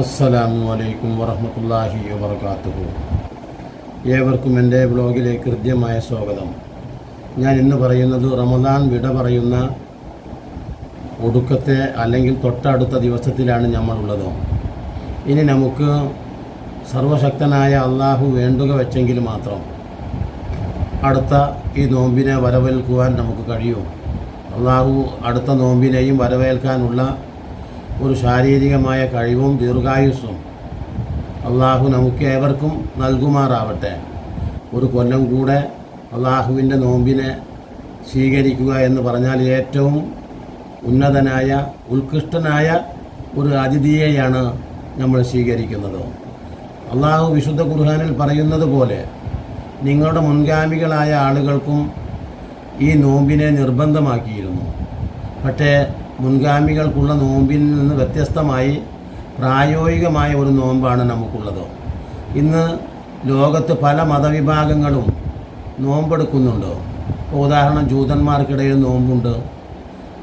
അസ്സലാമു അലൈക്കും വറഹമത്തല്ലാഹി വബർക്കാത്തുഹു ഏവർക്കും എന്റെ ബ്ലോഗിലേക്ക് ഹൃദ്യമായ സ്വാഗതം. ഞാൻ ഇന്ന് പറയുന്നത് റമദാൻ വിട പറയുന്ന ഒടുക്കത്തെ അല്ലെങ്കിൽ തൊട്ടടുത്ത ദിവസത്തിലാണ് നമ്മളുള്ളത്. ഇനി നമുക്ക് സർവശക്തനായ അള്ളാഹു വേണ്ടുക വെച്ചെങ്കിൽ മാത്രം അടുത്ത ഈ നോമ്പിനെ വരവേൽക്കുവാൻ നമുക്ക് കഴിയും. അള്ളാഹു അടുത്ത നോമ്പിനെയും വരവേൽക്കാനുള്ള ഒരു ശാരീരികമായ കഴിവും ദീർഘായുസ്സും അള്ളാഹു നമുക്ക് ഏവർക്കും നൽകുമാറാവട്ടെ. ഒരു കൊല്ലം കൂടെ അള്ളാഹുവിന്റെ നോമ്പിനെ സ്വീകരിക്കുക എന്ന് പറഞ്ഞാൽ ഏറ്റവും ഉന്നതനായ ഉത്കൃഷ്ടനായ ഒരു അതിഥിയെയാണ് നമ്മൾ സ്വീകരിക്കുന്നത്. അള്ളാഹു വിശുദ്ധ ഖുർഹാനിൽ പറയുന്നത് പോലെ നിങ്ങളുടെ മുൻഗാമികളായ ആളുകൾക്കും ഈ നോമ്പിനെ നിർബന്ധമാക്കിയിരുന്നു. പക്ഷേ മുൻഗാമികൾക്കുള്ള നോമ്പിൽ നിന്ന് വ്യത്യസ്തമായി പ്രായോഗികമായ ഒരു നോമ്പാണ് നമുക്കുള്ളത്. ഇന്ന് ലോകത്ത് പല മതവിഭാഗങ്ങളും നോമ്പെടുക്കുന്നുണ്ട്. ഇപ്പോൾ ഉദാഹരണം ജൂതന്മാർക്കിടയിൽ നോമ്പുണ്ട്.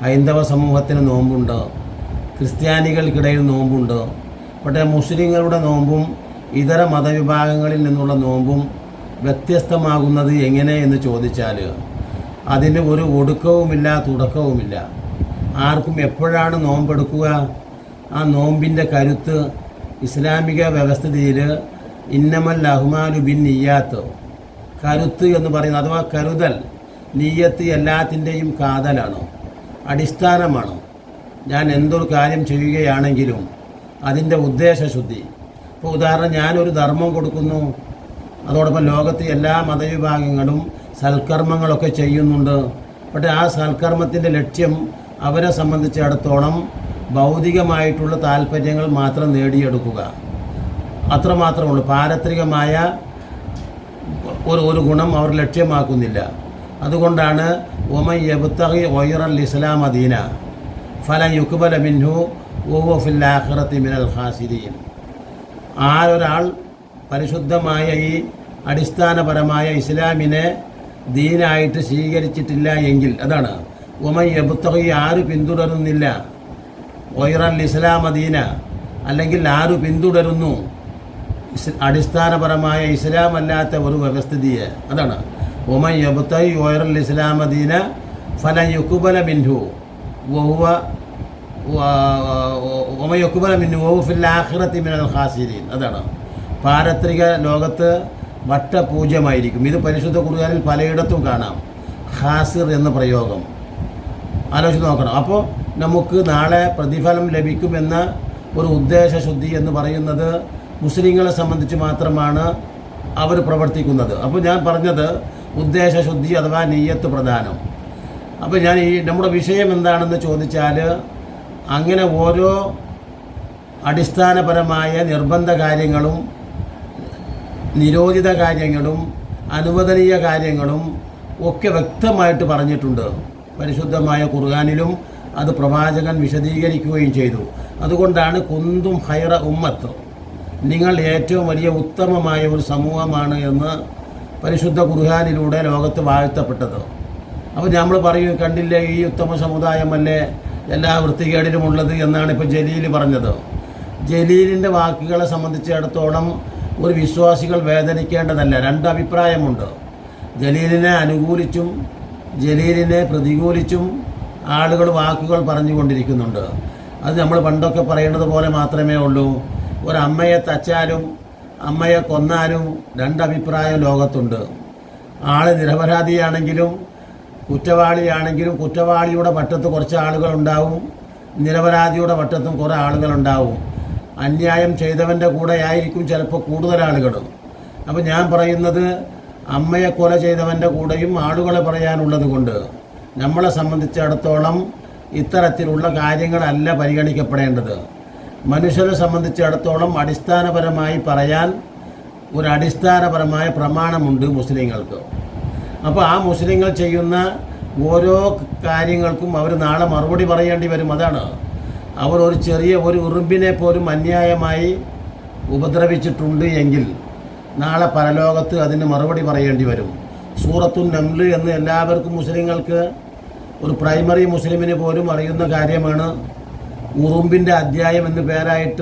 ഹൈന്ദവ സമൂഹത്തിന് നോമ്പുണ്ട്. ക്രിസ്ത്യാനികൾക്കിടയിൽ നോമ്പുണ്ട്. പക്ഷേ മുസ്ലിങ്ങളുടെ നോമ്പും ഇതര മതവിഭാഗങ്ങളിൽ നിന്നുള്ള നോമ്പും വ്യത്യസ്തമാകുന്നത് എങ്ങനെ എന്ന് ചോദിച്ചാൽ അതിന് ഒരു ഒടുക്കവുമില്ല തുടക്കവുമില്ല. ആർക്കും എപ്പോഴാണ് നോമ്പെടുക്കുക? ആ നോമ്പിന്റെ കരുത്ത് ഇസ്ലാമിക വ്യവസ്ഥിതിയിൽ ഇന്നമൽ അഹ്മാനു ബിൻ നിയ്യാത്ത്. കരുത്ത് എന്ന് പറയുന്നത് അഥവാ കരുതൽ നീയത്ത് എല്ലാത്തിന്റെയും കാതലാണ് അടിസ്ഥാനമാണ്. ഞാൻ എന്തൊരു കാര്യം ചെയ്യുകയാണെങ്കിലും അതിന്റെ ഉദ്ദേശശുദ്ധി. ഇപ്പോൾ ഉദാഹരണം ഞാനൊരു ധർമ്മം കൊടുക്കുന്നു. അതോടൊപ്പം ലോകത്തെ എല്ലാ മതവിഭാഗങ്ങളും സൽക്കർമ്മങ്ങളൊക്കെ ചെയ്യുന്നുണ്ട്. പക്ഷേ ആ സൽക്കർമ്മത്തിന്റെ ലക്ഷ്യം അവരെ സംബന്ധിച്ചിടത്തോളം ഭൗതികമായിട്ടുള്ള താല്പര്യങ്ങൾ മാത്രം നേടിയെടുക്കുക. അത്രമാത്രമുള്ളൂ. പാരത്രികമായ ഒരു ഒരു ഗുണം അവർ ലക്ഷ്യമാക്കുന്നില്ല. അതുകൊണ്ടാണ് ഒമൻ യബുത്തഹി ഒയറൽ ഇസ്ലാം അദീന. ഫല യുക്ബല മിൻഹു ആഖിറത്തി മിനൽ ഖാസിരീൻ. ആരൊരാൾ പരിശുദ്ധമായ ഈ അടിസ്ഥാനപരമായ ഇസ്ലാമിനെ ദീനായിട്ട് സ്വീകരിച്ചിട്ടില്ല എങ്കിൽ അതാണ് ഒമൻ യബുത്തഹി ആര് പിന്തുടരുന്നില്ല? ഒയറൽ ഇസ്ലാം അദീന. അല്ലെങ്കിൽ ആര് പിന്തുടരുന്നു? അടിസ്ഥാനപരമായ ഇസ്ലാം അല്ലാത്ത ഒരു വ്യവസ്ഥിതിയെ. അതാണ്. ഒമൻ യബുത്തൈ ഓയറൽ ഇസ്ലാം അദീന ഫല യുക്കുബല മിൻഹു. വഹുവ ഒമയക്കുബല മിൻഹു. വഹു ഫിൽ മിനൽ ഖാസിരീൻ. അതാണ്. പാരത്രിക ലോകത്ത് വട്ടപൂജ്യമായിരിക്കും. ഇത് പരിശുദ്ധ കുറുകാനിൽ പലയിടത്തും കാണാം. ഖാസിർ എന്ന പ്രയോഗം. ആലോചിച്ച് നോക്കണം. അപ്പോൾ നമുക്ക് നാളെ പ്രതിഫലം ലഭിക്കുമെന്ന ഒരു ഉദ്ദേശശുദ്ധി എന്ന് പറയുന്നത് മുസ്ലിങ്ങളെ സംബന്ധിച്ച് മാത്രമാണ് അവർ പ്രവർത്തിക്കുന്നത്. അപ്പോൾ ഞാൻ പറഞ്ഞത് ഉദ്ദേശശുദ്ധി അഥവാ നെയ്യത്ത് പ്രധാനം അപ്പോൾ ഞാൻ ഈ നമ്മുടെ വിഷയം എന്താണെന്ന് ചോദിച്ചാൽ അങ്ങനെ ഓരോ അടിസ്ഥാനപരമായ നിർബന്ധ കാര്യങ്ങളും നിരോധിത കാര്യങ്ങളും അനുവദനീയ കാര്യങ്ങളും ഒക്കെ വ്യക്തമായിട്ട് പറഞ്ഞിട്ടുണ്ട്. പരിശുദ്ധമായ ഖുർആാനിലും അത് പ്രവാചകൻ വിശദീകരിക്കുകയും ചെയ്തു. അതുകൊണ്ടാണ് കുന്തും ഹൈറ ഉമ്മത്ത്. നിങ്ങൾ ഏറ്റവും വലിയ ഉത്തമമായ ഒരു സമൂഹമാണ് എന്ന് പരിശുദ്ധ ഖുർഹാനിലൂടെ ലോകത്ത് വാഴ്ത്തപ്പെട്ടത്. അപ്പോൾ നമ്മൾ പറയും കണ്ടില്ലേ ഈ ഉത്തമ സമുദായമല്ലേ എല്ലാ വൃത്തികേടിലുമുള്ളത് എന്നാണ് ഇപ്പോൾ ജലീൽ പറഞ്ഞത്. ജലീലിന്റെ വാക്കുകളെ സംബന്ധിച്ചിടത്തോളം ഒരു വിശ്വാസികൾ വേദനിക്കേണ്ടതല്ല രണ്ട് അഭിപ്രായമുണ്ട്. ജലീലിനെ അനുകൂലിച്ചും ജലീലിനെ പ്രതികൂലിച്ചും ആളുകൾ വാക്കുകൾ പറഞ്ഞുകൊണ്ടിരിക്കുന്നുണ്ട്. അത് നമ്മൾ പണ്ടൊക്കെ പറയുന്നത് പോലെ മാത്രമേ ഉള്ളൂ. ഒരമ്മയെ തച്ചാലും അമ്മയെ കൊന്നാലും രണ്ടഭിപ്രായം ലോകത്തുണ്ട്. ആൾ നിരപരാധിയാണെങ്കിലും കുറ്റവാളിയാണെങ്കിലും കുറ്റവാളിയുടെ വട്ടത്ത് കുറച്ച് ആളുകളുണ്ടാവും നിരപരാധിയുടെ വട്ടത്തും കുറേ ആളുകളുണ്ടാവും അന്യായം ചെയ്തവന്റെ കൂടെ ആയിരിക്കും ചിലപ്പോൾ കൂടുതൽ ആളുകൾ അപ്പോൾ ഞാൻ പറയുന്നത് അമ്മയെ കൊല ചെയ്തവന്റെ കൂടെയും ആളുകളെ പറയാനുള്ളത് കൊണ്ട് നമ്മളെ സംബന്ധിച്ചിടത്തോളം ഇത്തരത്തിലുള്ള കാര്യങ്ങളല്ല പരിഗണിക്കപ്പെടേണ്ടത്. മനുഷ്യരെ സംബന്ധിച്ചിടത്തോളം അടിസ്ഥാനപരമായി പറയാൻ ഒരു അടിസ്ഥാനപരമായ പ്രമാണമുണ്ട് മുസ്ലിങ്ങൾക്ക്. അപ്പോൾ ആ മുസ്ലിങ്ങൾ ചെയ്യുന്ന ഓരോ കാര്യങ്ങൾക്കും അവർ നാളെ മറുപടി പറയേണ്ടി വരും അതാണ്. അവർ ഒരു ചെറിയ ഒരു ഉറുമ്പിനെ പോലും അന്യായമായി ഉപദ്രവിച്ചിട്ടുണ്ട് എങ്കിൽ നാളെ പരലോകത്ത് അതിന് മറുപടി പറയേണ്ടി വരും. സൂറത്തു നംൽ എന്ന് എല്ലാവർക്കും മുസ്ലിങ്ങൾക്ക് ഒരു പ്രൈമറി മുസ്ലിമിന് പോലും അറിയുന്ന കാര്യമാണ്. ഉറുമ്പിന്റെ അധ്യായം എന്ന് പേരായിട്ട്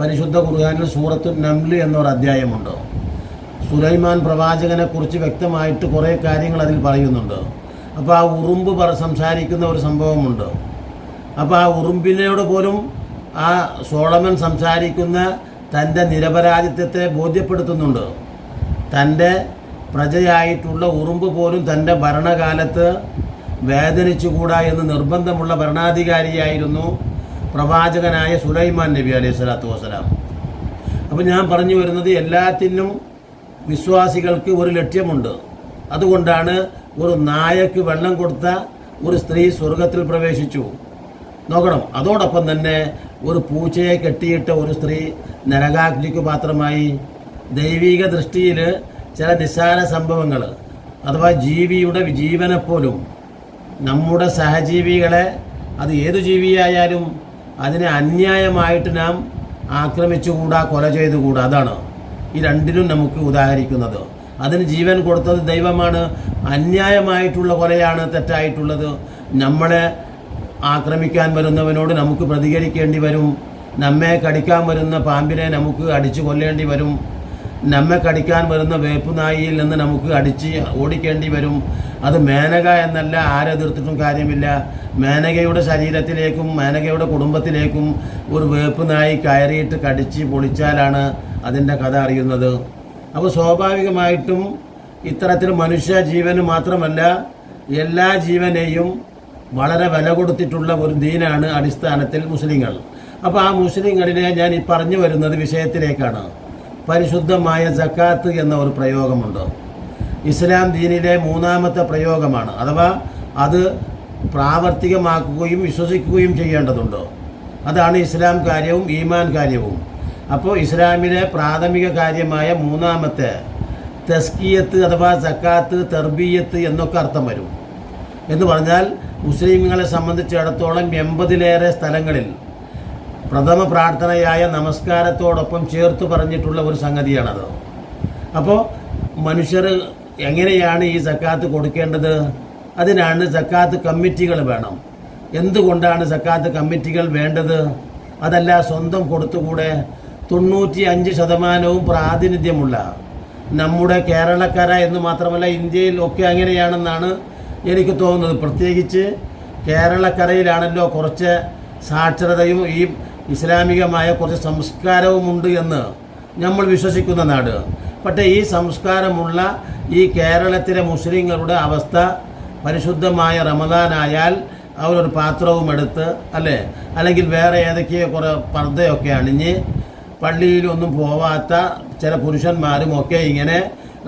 പരിശുദ്ധ ഖുർആാനിൽ സൂറത്തു നംൽ എന്നൊരു അധ്യായമുണ്ട്. സുലൈമാൻ പ്രവാചകനെക്കുറിച്ച് വ്യക്തമായിട്ട് കുറേ കാര്യങ്ങൾ അതിൽ പറയുന്നുണ്ട്. അപ്പോൾ ആ ഉറുമ്പ് പറ സംസാരിക്കുന്ന ഒരു സംഭവമുണ്ട്. അപ്പോൾ ആ ഉറുമ്പിനോട് പോലും ആ സോളമൻ സംസാരിക്കുന്ന തന്റെ നിരപരാധിത്വത്തെ ബോധ്യപ്പെടുത്തുന്നുണ്ട്. തന്റെ പ്രജയായിട്ടുള്ള ഉറുമ്പ് പോലും തന്റെ ഭരണകാലത്ത് വേദനിച്ചുകൂടാ എന്ന് നിർബന്ധമുള്ള ഭരണാധികാരിയായിരുന്നു പ്രവാചകനായ സുലൈമാൻ നബി അലൈഹി സ്വലാത്തു വസ്സലാം. അപ്പോൾ ഞാൻ പറഞ്ഞു വരുന്നത് എല്ലാത്തിനും വിശ്വാസികൾക്ക് ഒരു ലക്ഷ്യമുണ്ട്. അതുകൊണ്ടാണ് ഒരു നായക്ക് വെള്ളം കൊടുത്ത ഒരു സ്ത്രീ സ്വർഗത്തിൽ പ്രവേശിച്ചു. നോക്കണം. അതോടൊപ്പം തന്നെ ഒരു പൂച്ചയെ കെട്ടിയിട്ട ഒരു സ്ത്രീ നരകാഗ്നിക്ക് പാത്രമായി. ദൈവിക ദൃഷ്ടിയിൽ ചില നിസ്സാര സംഭവങ്ങൾ അഥവാ ജീവിയുടെ ജീവനെപ്പോലും നമ്മുടെ സഹജീവികളെ അത് ഏതു ജീവിയായാലും അതിനെ അന്യായമായിട്ട് നാം ആക്രമിച്ചുകൂടാ കൊല ചെയ്തുകൂടാ. അതാണ് ഈ രണ്ടിനും നമുക്ക് ഉദാഹരിക്കുന്നത്. അതിന് ജീവൻ കൊടുത്തത് ദൈവമാണ്. അന്യായമായിട്ടുള്ള കൊലയാണ് തെറ്റായിട്ടുള്ളത്. നമ്മളെ ആക്രമിക്കാൻ വരുന്നവനോട് നമുക്ക് പ്രതികരിക്കേണ്ടി വരും. നമ്മെ കടിക്കാൻ വരുന്ന പാമ്പിനെ നമുക്ക് അടിച്ചു കൊല്ലേണ്ടി വരും. നമ്മെ കടിക്കാൻ വരുന്ന വേപ്പുനായിയിൽ നിന്ന് നമുക്ക് അടിച്ച് ഓടിക്കേണ്ടി വരും. അത് മേനക എന്നല്ല ആരെതിർത്തിട്ടും കാര്യമില്ല. മേനകയുടെ ശരീരത്തിലേക്കും മേനകയുടെ കുടുംബത്തിലേക്കും ഒരു വേപ്പുനായി കയറിയിട്ട് കടിച്ച് പൊളിച്ചാലാണ് അതിന്റെ കഥ അറിയുന്നത്. അപ്പോൾ സ്വാഭാവികമായിട്ടും ഇത്തരത്തിൽ മനുഷ്യ ജീവന് മാത്രമല്ല എല്ലാ ജീവനെയും വളരെ വില കൊടുത്തിട്ടുള്ള ഒരു ദീനാണ് അടിസ്ഥാനത്തിൽ മുസ്ലിങ്ങൾ. അപ്പോൾ ആ മുസ്ലിങ്ങളിലെ ഞാൻ ഈ പറഞ്ഞു വരുന്നത് വിഷയത്തിലേക്കാണ്. പരിശുദ്ധമായ ജക്കാത്ത് എന്ന ഒരു പ്രയോഗമുണ്ട്. ഇസ്ലാം ദീനിലെ മൂന്നാമത്തെ പ്രയോഗമാണ്. അഥവാ അത് പ്രാവർത്തികമാക്കുകയും വിശ്വസിക്കുകയും ചെയ്യേണ്ടതുണ്ട്. അതാണ് ഇസ്ലാം കാര്യവും ഈമാൻ കാര്യവും. അപ്പോൾ ഇസ്ലാമിലെ പ്രാഥമിക കാര്യമായ മൂന്നാമത്തെ തസ്കിയത്ത് അഥവാ ജക്കാത്ത് തെർബീയത്ത് എന്നൊക്കെ അർത്ഥം വരും. എന്ന് പറഞ്ഞാൽ മുസ്ലിങ്ങളെ സംബന്ധിച്ചിടത്തോളം എൺപതിലേറെ സ്ഥലങ്ങളിൽ പ്രഥമ പ്രാർത്ഥനയായ നമസ്കാരത്തോടൊപ്പം ചേർത്ത് പറഞ്ഞിട്ടുള്ള ഒരു സംഗതിയാണത്. അപ്പോൾ മനുഷ്യർ എങ്ങനെയാണ് ഈ സക്കാത്ത് കൊടുക്കേണ്ടത്? അതിനാണ് സക്കാത്ത് കമ്മിറ്റികൾ വേണം. എന്തുകൊണ്ടാണ് സക്കാത്ത് കമ്മിറ്റികൾ വേണ്ടത്? അതല്ല സ്വന്തം കൊടുത്തുകൂടെ തൊണ്ണൂറ്റി അഞ്ച് ശതമാനവും പ്രാതിനിധ്യമുള്ള നമ്മുടെ കേരളക്കര എന്ന് മാത്രമല്ല ഇന്ത്യയിൽ ഒക്കെ അങ്ങനെയാണെന്നാണ് എനിക്ക് തോന്നുന്നത് പ്രത്യേകിച്ച് കേരളക്കരയിലാണല്ലോ കുറച്ച് സാക്ഷരതയും ഈ ഇസ്ലാമികമായ കുറച്ച് സംസ്കാരവുമുണ്ട് എന്ന് നമ്മൾ വിശ്വസിക്കുന്ന നാട്. പക്ഷേ ഈ സംസ്കാരമുള്ള ഈ കേരളത്തിലെ മുസ്ലിങ്ങളുടെ അവസ്ഥ പരിശുദ്ധമായ റമദാനായാൽ അവരൊരു പാത്രവും എടുത്ത് അല്ലേ? അല്ലെങ്കിൽ വേറെ ഏതൊക്കെയോ കുറേ പർദ്ദയൊക്കെ അണിഞ്ഞ് പള്ളിയിലൊന്നും പോവാത്ത ചില പുരുഷന്മാരും ഒക്കെ ഇങ്ങനെ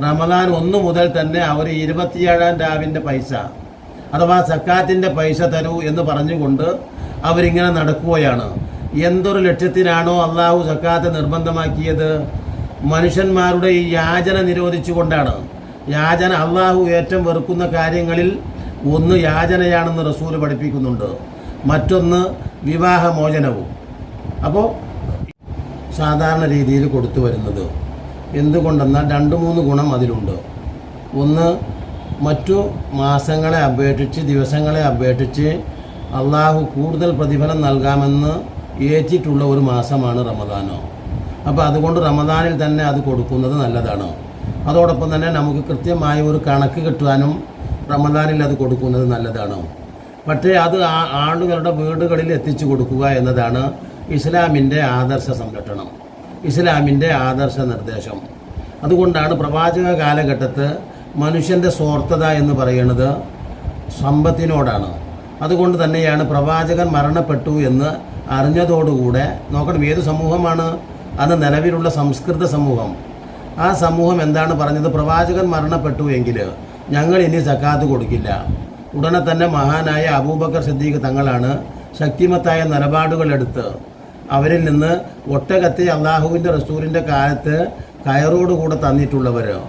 റമദാൻ ഒന്ന് മുതൽ തന്നെ അവർ ഇരുപത്തിയേഴാം രാവിന്റെ പൈസ അഥവാ സക്കാത്തിന്റെ പൈസ തരൂ എന്ന് പറഞ്ഞുകൊണ്ട് അവരിങ്ങനെ നടക്കുകയാണ്. എന്തൊരു ലക്ഷ്യത്തിനാണോ അള്ളാഹു സക്കാത്ത് നിർബന്ധമാക്കിയത്? മനുഷ്യന്മാരുടെ ഈ യാചന നിരോധിച്ചുകൊണ്ടാണ്. യാചന അള്ളാഹു ഏറ്റവും വെറുക്കുന്ന കാര്യങ്ങളിൽ ഒന്ന് യാചനയാണെന്ന് റസൂൽ പഠിപ്പിക്കുന്നുണ്ട്. മറ്റൊന്ന് വിവാഹമോചനവും. അപ്പോൾ സാധാരണ രീതിയിൽ കൊടുത്തു വരുന്നത്. എന്തുകൊണ്ടെന്നാൽ രണ്ട് മൂന്ന് ഗുണം അതിലുണ്ട്. ഒന്ന് മറ്റു മാസങ്ങളെ അപേക്ഷിച്ച് ദിവസങ്ങളെ അപേക്ഷിച്ച് അള്ളാഹു കൂടുതൽ പ്രതിഫലം നൽകാമെന്ന് ഏറ്റിട്ടുള്ള ഒരു മാസമാണ് റമദാനോ. അപ്പോൾ അതുകൊണ്ട് റമദാനിൽ തന്നെ അത് കൊടുക്കുന്നത് നല്ലതാണ്. അതോടൊപ്പം തന്നെ നമുക്ക് കൃത്യമായ ഒരു കണക്ക് കിട്ടുവാനും റമദാനിൽ അത് കൊടുക്കുന്നത് നല്ലതാണ്. പക്ഷേ അത് ആളുകളുടെ വീടുകളിൽ എത്തിച്ചു കൊടുക്കുക എന്നതാണ് ഇസ്ലാമിന്റെ ആദർശ സംരക്ഷണം ഇസ്ലാമിന്റെ ആദർശ നിർദ്ദേശം. അതുകൊണ്ടാണ് പ്രവാചക കാലഘട്ടത്ത് മനുഷ്യന്റെ സ്വാർത്ഥത എന്ന് പറയുന്നത് സമ്പത്തിനോടാണ്. അതുകൊണ്ട് തന്നെയാണ് പ്രവാചകൻ മരണപ്പെട്ടു എന്ന് അറിഞ്ഞതോടുകൂടെ നോക്കണം ഏത് സമൂഹമാണ്? അത് നിലവിലുള്ള സംസ്കൃത സമൂഹം. ആ സമൂഹം എന്താണ് പറഞ്ഞത്? പ്രവാചകൻ മരണപ്പെട്ടു എങ്കിൽ ഞങ്ങൾ ഇനി സക്കാത്ത് കൊടുക്കില്ല. ഉടനെ തന്നെ മഹാനായ അബൂബക്കർ സിദ്ദീഖ് തങ്ങളാണ് ശക്തിമത്തായ നിലപാടുകളെടുത്ത് അവരിൽ നിന്ന് ഒട്ടകത്തെ അള്ളാഹുവിന്റെ റസൂലിന്റെ കാലത്ത് കയറോടുകൂടെ തന്നിട്ടുള്ളവർ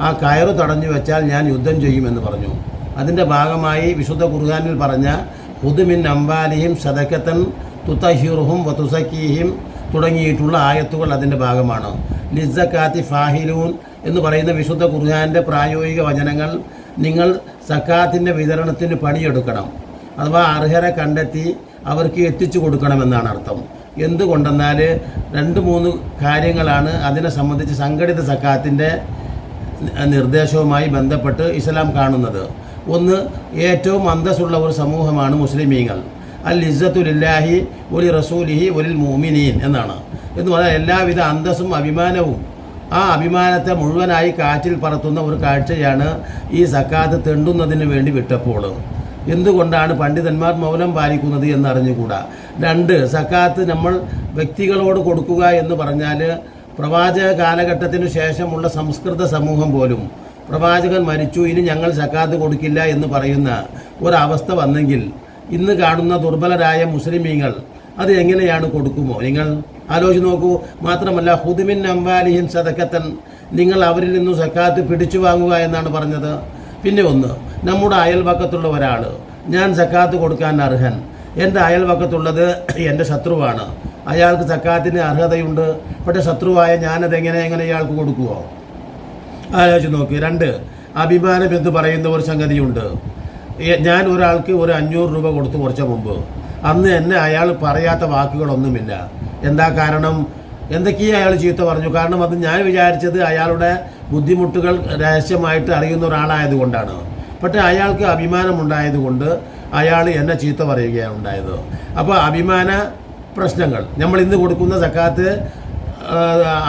ആ കയറ് തടഞ്ഞു വെച്ചാൽ ഞാൻ യുദ്ധം ചെയ്യുമെന്ന് പറഞ്ഞു. അതിന്റെ ഭാഗമായി വിശുദ്ധ ഖുർഹാനിൽ പറഞ്ഞ ഹുദുമിൻ അംബാലിയും സദക്കത്തൻ തുത്തഹിറുഹും വതുസക്കീഹിം തുടങ്ങിയിട്ടുള്ള ആയത്തുകൾ അതിന്റെ ഭാഗമാണ്. ലിസക്കാത്തി ഫാഹിലൂൻ എന്ന് പറയുന്ന വിശുദ്ധ ഖുർഹാന്റെ പ്രായോഗിക വചനങ്ങൾ നിങ്ങൾ സക്കാത്തിന്റെ വിതരണത്തിന് പണിയെടുക്കണം. അഥവാ അർഹരെ കണ്ടെത്തി അവർക്ക് എത്തിച്ചു കൊടുക്കണമെന്നാണ് അർത്ഥം. എന്തുകൊണ്ടെന്നാൽ രണ്ട് മൂന്ന് കാര്യങ്ങളാണ് അതിനെ സംബന്ധിച്ച് സംഘടിത സക്കാത്തിന്റെ നിർദ്ദേശവുമായി ബന്ധപ്പെട്ട് ഇസ്ലാം കാണുന്നത്. ഒന്ന് ഏറ്റവും അന്തസ്സുള്ള ഒരു സമൂഹമാണ് മുസ്ലിമീങ്ങൾ. അൽ ഇസ്സത്തുലില്ലാഹി ഒലി റസൂലിഹി ഒലിൽ മോമിനീൻ എന്നാണ്. എന്ന് പറഞ്ഞാൽ എല്ലാവിധ അന്തസ്സും അഭിമാനവും ആ അഭിമാനത്തെ മുഴുവനായി കാറ്റിൽ പറത്തുന്ന ഒരു കാഴ്ചയാണ് ഈ സക്കാത്ത് തെണ്ടുന്നതിന് വേണ്ടി വിട്ടപ്പോൾ. എന്തുകൊണ്ടാണ് പണ്ഡിതന്മാർ മൗനം പാലിക്കുന്നത് എന്നറിഞ്ഞുകൂടാ. രണ്ട് സക്കാത്ത് നമ്മൾ വ്യക്തികളോട് കൊടുക്കുക എന്ന് പറഞ്ഞാൽ പ്രവാചക കാലഘട്ടത്തിനു ശേഷമുള്ള സംസ്കൃത സമൂഹം പോലും പ്രവാചകൻ മരിച്ചു ഇനി ഞങ്ങൾ സക്കാത്ത് കൊടുക്കില്ല എന്ന് പറയുന്ന ഒരവസ്ഥ വന്നെങ്കിൽ ഇന്ന് കാണുന്ന ദുർബലരായ മുസ്ലിമീങ്ങൾ അത് എങ്ങനെയാണ് കൊടുക്കുമോ? നിങ്ങൾ ആലോചിച്ച് നോക്കൂ. മാത്രമല്ല ഹുദിമിൻ അംബാലിഹിൻ സതക്കത്തൻ നിങ്ങൾ അവരിൽ നിന്നും സക്കാത്ത് പിടിച്ചു വാങ്ങുക എന്നാണ് പറഞ്ഞത്. പിന്നെ ഒന്ന് നമ്മുടെ അയൽപക്കത്തുള്ള ഒരാൾ ഞാൻ സക്കാത്ത് കൊടുക്കാൻ അർഹൻ. എന്റെ അയൽവക്കത്തുള്ളത് എന്റെ ശത്രുവാണ്. അയാൾക്ക് സക്കാത്തിന് അർഹതയുണ്ട്. പക്ഷേ ശത്രുവായ ഞാനതെങ്ങനെ എങ്ങനെ ഇയാൾക്ക് കൊടുക്കുമോ ആലോചിച്ച് നോക്കി. രണ്ട് അഭിമാനം എന്ന് പറയുന്ന ഒരു സംഗതിയുണ്ട്. ഞാൻ ഒരാൾക്ക് ഒരു അഞ്ഞൂറ് രൂപ കൊടുത്തു കുറച്ച മുമ്പ്. അന്ന് എന്നെ അയാൾ പറയാത്ത വാക്കുകളൊന്നുമില്ല. എന്താ കാരണം? എന്തൊക്കെയാണ് അയാൾ ചീത്ത പറഞ്ഞു? കാരണം അത് ഞാൻ വിചാരിച്ചത് അയാളുടെ ബുദ്ധിമുട്ടുകൾ രഹസ്യമായിട്ട് അറിയുന്ന ഒരാളായതുകൊണ്ടാണ്. പക്ഷേ അയാൾക്ക് അഭിമാനമുണ്ടായതുകൊണ്ട് അയാൾ എന്നെ ചീത്ത പറയുകയാണ് ഉണ്ടായത്. അപ്പോൾ അഭിമാന പ്രശ്നങ്ങൾ. നമ്മൾ ഇന്ന് കൊടുക്കുന്ന സക്കാത്ത്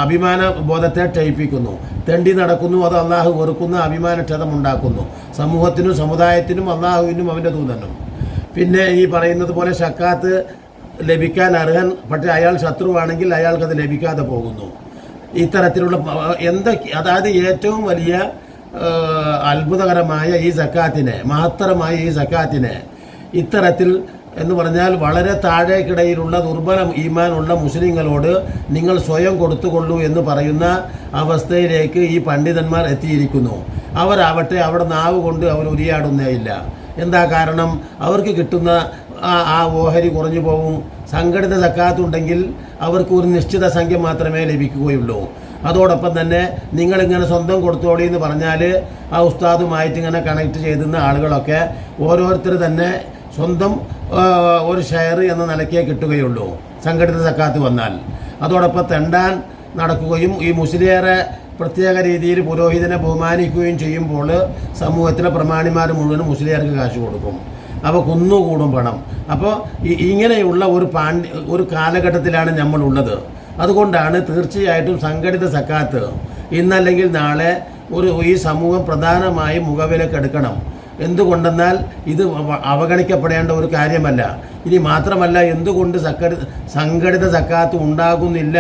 അഭിമാന ബോധത്തെ ക്ഷയിപ്പിക്കുന്നു. തെണ്ടി നടക്കുന്നു അത് അള്ളാഹു വെറുക്കുന്ന അഭിമാനക്ഷതം ഉണ്ടാക്കുന്നു സമൂഹത്തിനും സമുദായത്തിനും അള്ളാഹുവിനും അവന്റെ ദൂതനും. പിന്നെ ഈ പറയുന്നത് പോലെ സക്കാത്ത് ലഭിക്കാൻ അർഹൻ പക്ഷേ അയാൾ ശത്രുവാണെങ്കിൽ അയാൾക്കത് ലഭിക്കാതെ പോകുന്നു. ഇത്തരത്തിലുള്ള എന്തൊക്കെ അതായത് ഏറ്റവും വലിയ അത്ഭുതകരമായ ഈ സക്കാത്തിനെ മഹത്തരമായ ഈ സക്കാത്തിനെ ഇത്തരത്തിൽ എന്ന് പറഞ്ഞാൽ വളരെ താഴേക്കിടയിലുള്ള ദുർബല ഈമാനുള്ള മുസ്ലിങ്ങളോട് നിങ്ങൾ സ്വയം കൊടുത്തുകൊള്ളൂ എന്ന് പറയുന്ന അവസ്ഥയിലേക്ക് ഈ പണ്ഡിതന്മാർ എത്തിയിരിക്കുന്നു. അവരാവട്ടെ അവിടെ നാവ് കൊണ്ട് അവർ ഉരിയാടുന്നേയില്ല എന്താ കാരണം? അവർക്ക് കിട്ടുന്ന ആ ഓഹരി കുറഞ്ഞു പോവും. സംഘടിത സക്കാത്തുണ്ടെങ്കിൽ അവർക്ക് ഒരു നിശ്ചിത സംഖ്യ മാത്രമേ ലഭിക്കുകയുള്ളൂ. അതോടൊപ്പം തന്നെ നിങ്ങളിങ്ങനെ സ്വന്തം കൊടുത്തോളി എന്ന് പറഞ്ഞാൽ ആ ഉസ്താദുമായിട്ട് ഇങ്ങനെ കണക്ട് ചെയ്തുന്ന ആളുകളൊക്കെ ഓരോരുത്തർ തന്നെ സ്വന്തം ഒരു ഷെയർ എന്ന നിലയ്ക്കേ കിട്ടുകയുള്ളൂ. സംഘടിത സക്കാത്ത് വന്നാൽ. അതോടൊപ്പം തെണ്ടാൻ നടക്കുകയും ഈ മുസ്ലിയേറെ പ്രത്യേക രീതിയിൽ പുരോഹിതനെ ബഹുമാനിക്കുകയും ചെയ്യുമ്പോൾ സമൂഹത്തിലെ പ്രമാണിമാർ മുഴുവനും മുസ്ലിയാർക്ക് കാശ് കൊടുക്കും. അപ്പോൾ കുന്നുകൂടും പണം. അപ്പോൾ ഇങ്ങനെയുള്ള ഒരു പാണ്ഡ്യ ഒരു കാലഘട്ടത്തിലാണ് നമ്മളുള്ളത്. അതുകൊണ്ടാണ് തീർച്ചയായിട്ടും സംഘടിത സക്കാത്ത് ഇന്നല്ലെങ്കിൽ നാളെ ഒരു ഈ സമൂഹം പ്രധാനമായും മുഖവിലക്കെടുക്കണം എന്തുകൊണ്ടെന്നാൽ ഇത് അവഗണിക്കപ്പെടേണ്ട ഒരു കാര്യമല്ല. ഇനി മാത്രമല്ല എന്തുകൊണ്ട് സക്കടി സംഘടിത സക്കാത്ത് ഉണ്ടാകുന്നില്ല?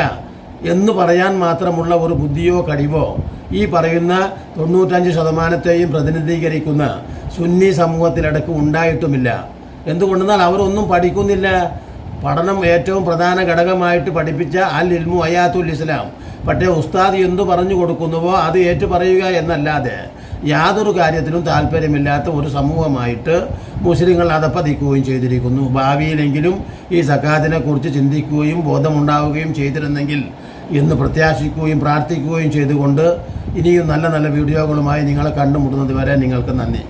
എന്ന് പറയാൻ മാത്രമുള്ള ഒരു ബുദ്ധിയോ കഴിവോ ഈ പറയുന്ന തൊണ്ണൂറ്റഞ്ച് ശതമാനത്തെയും പ്രതിനിധീകരിക്കുന്ന സുന്നി സമൂഹത്തിലടക്ക് ഉണ്ടായിട്ടുമില്ല. എന്തുകൊണ്ടെന്നാൽ അവരൊന്നും പഠിക്കുന്നില്ല. പഠനം ഏറ്റവും പ്രധാന ഘടകമായിട്ട് പഠിപ്പിച്ച അൽ ഇൽമു അയാത്തുൽ ഇസ്ലാം. പക്ഷേ ഉസ്താദ് എന്തു പറഞ്ഞു കൊടുക്കുന്നുവോ അത് ഏറ്റു പറയുക എന്നല്ലാതെ യാതൊരു കാര്യത്തിലും താല്പര്യമില്ലാത്ത ഒരു സമൂഹമായിട്ട് മുസ്ലിങ്ങൾ അതപ്പതിക്കുകയും ചെയ്തിരിക്കുന്നു. ഭാവിയിലെങ്കിലും ഈ സക്കാത്തിനെക്കുറിച്ച് ചിന്തിക്കുകയും ബോധമുണ്ടാവുകയും ചെയ്തിരുന്നെങ്കിൽ എന്ന് പ്രത്യാശിക്കുകയും പ്രാർത്ഥിക്കുകയും ചെയ്തുകൊണ്ട് ഇനിയും നല്ല നല്ല വീഡിയോകളുമായി നിങ്ങളെ കണ്ടുമുട്ടുന്നത് വരെ നിങ്ങൾക്ക് നന്ദി.